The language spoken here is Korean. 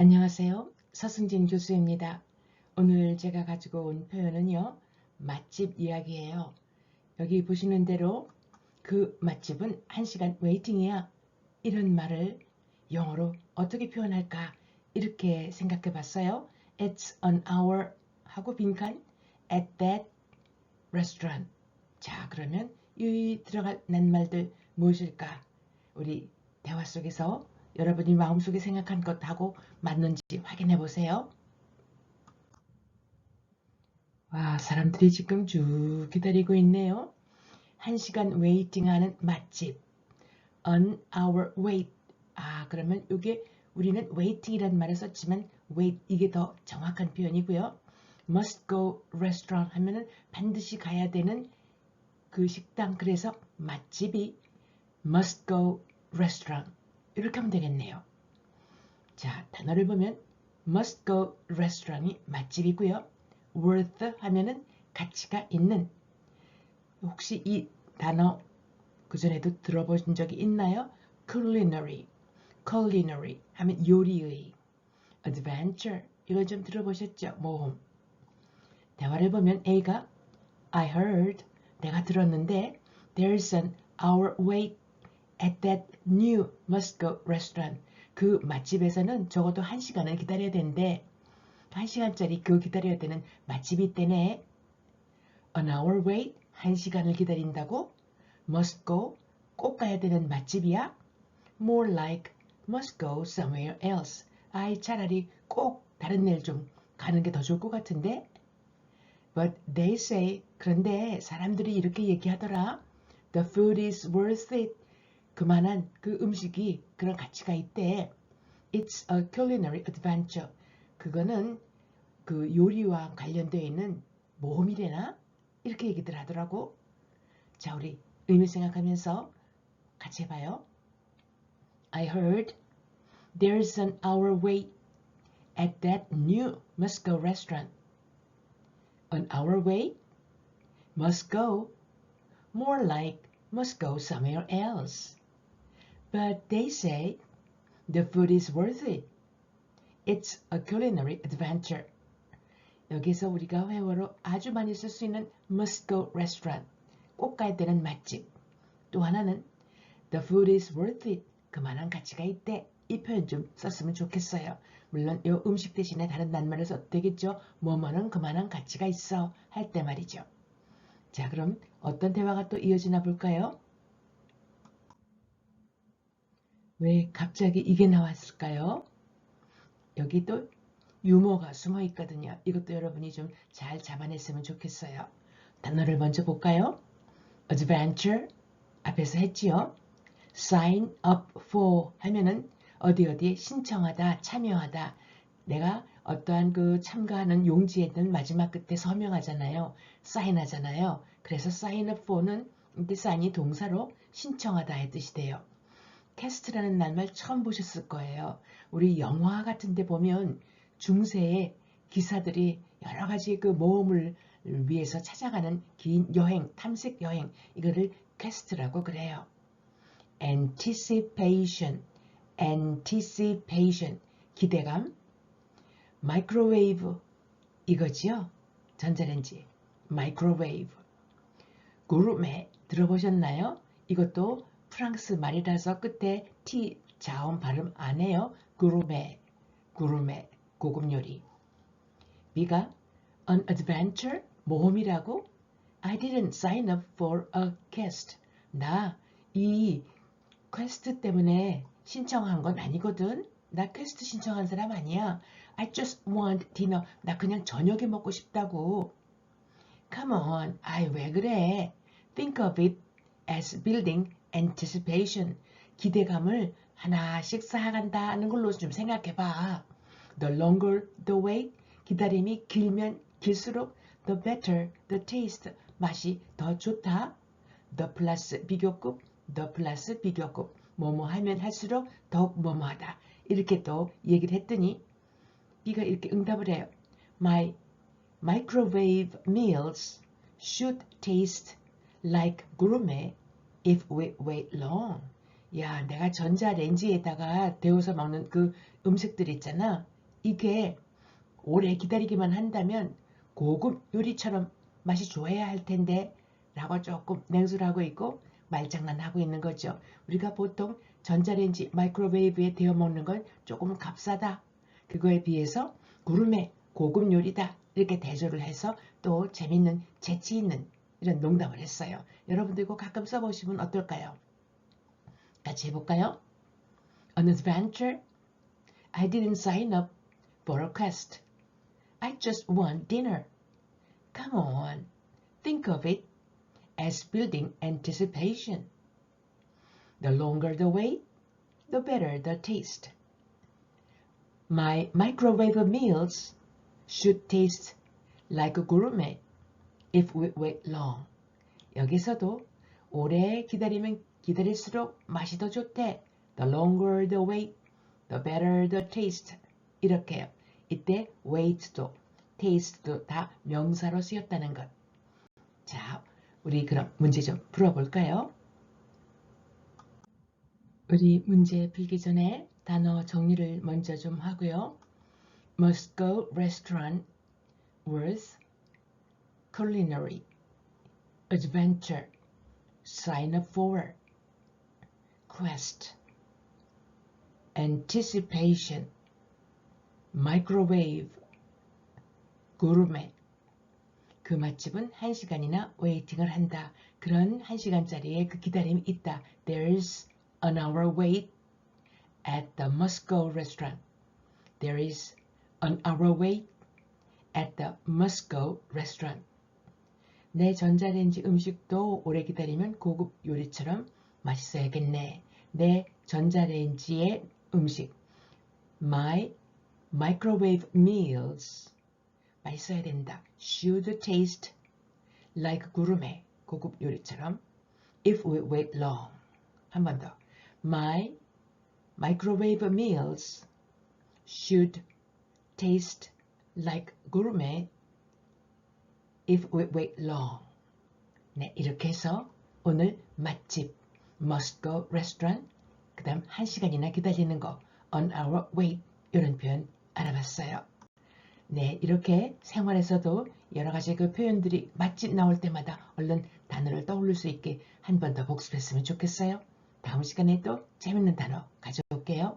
안녕하세요. 서승진 교수입니다. 오늘 제가 가지고 온 표현은요. 맛집 이야기예요. 여기 보시는 대로 그 맛집은 1시간 웨이팅이야. 이런 말을 영어로 어떻게 표현할까 이렇게 생각해 봤어요. It's an hour 하고 빈칸 at that restaurant. 자 그러면 이 들어갈 낱말들 무엇일까? 우리 대화 속에서 여러분이 마음속에 생각한 것하고 맞는지 확인해 보세요. 와, 사람들이 지금 쭉 기다리고 있네요. 한 시간 웨이팅하는 맛집. An hour wait. 아, 그러면 이게 우리는 waiting이라는 말을 썼지만 wait 이게 더 정확한 표현이고요. must go restaurant 하면은 반드시 가야 되는 그 식당 그래서 맛집이 must go restaurant 이렇게 하면 되겠네요. 자, 단어를 보면 must go restaurant이 맛집이고요. worth 하면은 가치가 있는 혹시 이 단어 그전에도 들어보신 적이 있나요? culinary, culinary 하면 요리의 adventure 이건 좀 들어보셨죠? 모험 대화를 보면 A가 I heard 내가 들었는데 there's an hour wait at that new must go restaurant 그 맛집에서는 적어도 한 시간을 기다려야 되는데 한 시간짜리 그 기다려야 되는 맛집이 있대네 an hour wait 한 시간을 기다린다고 must go 꼭 가야 되는 맛집이야 more like must go somewhere else 아이 차라리 꼭 다른 일좀 가는 게 더 좋을 것 같은데 but they say 그런데 사람들이 이렇게 얘기하더라 the food is worth it 그만한 그 음식이 그런 가치가 있대. It's a culinary adventure. 그거는 그 요리와 관련되어 있는 모험이래나? 이렇게 얘기들 하더라고. 자, 우리 의미 생각하면서 같이 해봐요. I heard there's an hour wait at that new Moscow restaurant. An hour wait? Must go. More like must go somewhere else. But they say the food is worth it. It's a culinary adventure. 여기서 우리가 회화로 아주 많이 쓸 수 있는 must go restaurant. 꼭 가야 되는 맛집. 또 하나는 the food is worth it. 그만한 가치가 있대. 이 표현 좀 썼으면 좋겠어요. 물론 이 음식 대신에 다른 낱말을 써도 되겠죠. 뭐뭐는 그만한 가치가 있어 할 때 말이죠. 자 그럼 어떤 대화가 또 이어지나 볼까요? 왜 갑자기 이게 나왔을까요? 여기 또 유머가 숨어 있거든요. 이것도 여러분이 좀 잘 잡아냈으면 좋겠어요. 단어를 먼저 볼까요? adventure 앞에서 했지요. sign up for 하면은 어디 어디에 신청하다, 참여하다. 내가 어떠한 그 참가하는 용지에는 마지막 끝에 서명하잖아요. 사인하잖아요. 그래서 sign up for는 이때 sign이 동사로 신청하다의 뜻이 돼요. 캐스트라는 낱말 처음 보셨을 거예요. 우리 영화 같은 데 보면 중세의 기사들이 여러 가지 그 모험을 위해서 찾아가는 긴 여행, 탐색 여행, 이거를 퀘스트라고 그래요. anticipation, anticipation, 기대감, microwave, 이거지요. 전자레인지, microwave. 구르메 들어보셨나요? 이것도 프랑스 말이라서 끝에 T 자음 발음 안 해요. 구르메, 구르메, 고급 요리. B가 an adventure, 모험이라고? I didn't sign up for a quest. 나 이 퀘스트 때문에 신청한 건 아니거든. 나 퀘스트 신청한 사람 아니야. I just want dinner. 나 그냥 저녁에 먹고 싶다고. Come on. 아이 왜 그래? Think of it as building anticipation. 기대감을 하나씩 쌓아간다는 걸로 좀 생각해봐. The longer the wait, 기다림이 길면 길수록 the better the taste, 맛이 더 좋다. the 플러스 비교급, the 플러스 비교급, 뭐뭐 하면 할수록 더욱 뭐뭐하다. 이렇게 또 얘기를 했더니 B가 이렇게 응답을 해요. My microwave meals should taste like gourmet if we wait long. 야, 내가 전자레인지에다가 데워서 먹는 그 음식들 있잖아. 이게 오래 기다리기만 한다면 고급 요리처럼 맛이 좋아야 할 텐데 라고 조금 냉소를 하고 있고 말장난하고 있는 거죠. 우리가 보통 전자레인지 마이크로웨이브에 데워 먹는 건 조금 값싸다. 그거에 비해서 구름의 고급 요리다. 이렇게 대조를 해서 또 재밌는 재치 있는 이런 농담을 했어요. 여러분도 이거 가끔 써보시면 어떨까요? 같이 해볼까요? An adventure? I didn't sign up for a quest. I just want dinner. Come on, think of it as building anticipation. The longer the wait, the better the taste. My microwave meals should taste like a gourmet If we wait long. 여기서도 오래 기다리면 기다릴수록 맛이 더 좋대. The longer the wait, the better the taste. 이렇게요. 이때 wait도 taste도 다 명사로 쓰였다는 것. 자, 우리 그럼 문제 좀 풀어볼까요? 우리 문제 풀기 전에 단어 정리를 먼저 좀 하고요. Go restaurant worth culinary adventure sign up for quest anticipation microwave gourmet 그 맛집은 1시간이나 웨이팅을 한다. 그런 1시간짜리의 그 기다림이 있다. There's an hour wait at the Moscow restaurant. There is an hour wait at the Moscow restaurant. 내 전자레인지 음식도 오래 기다리면 고급 요리처럼 맛있어야겠네. 내 전자레인지의 음식. My microwave meals. 맛있어야 된다. Should taste like gourmet. 고급 요리처럼. If we wait long. 한 번 더. My microwave meals should taste like gourmet if we wait long. 네, 이렇게 해서 오늘 맛집 must go restaurant 그 다음 1시간이나 기다리는 거 on our wait 이런 표현 알아봤어요. 네, 이렇게 생활에서도 여러 가지 그 표현들이 맛집 나올 때마다 얼른 단어를 떠올릴 수 있게 한 번 더 복습했으면 좋겠어요. 다음 시간에 또 재밌는 단어 가져올게요.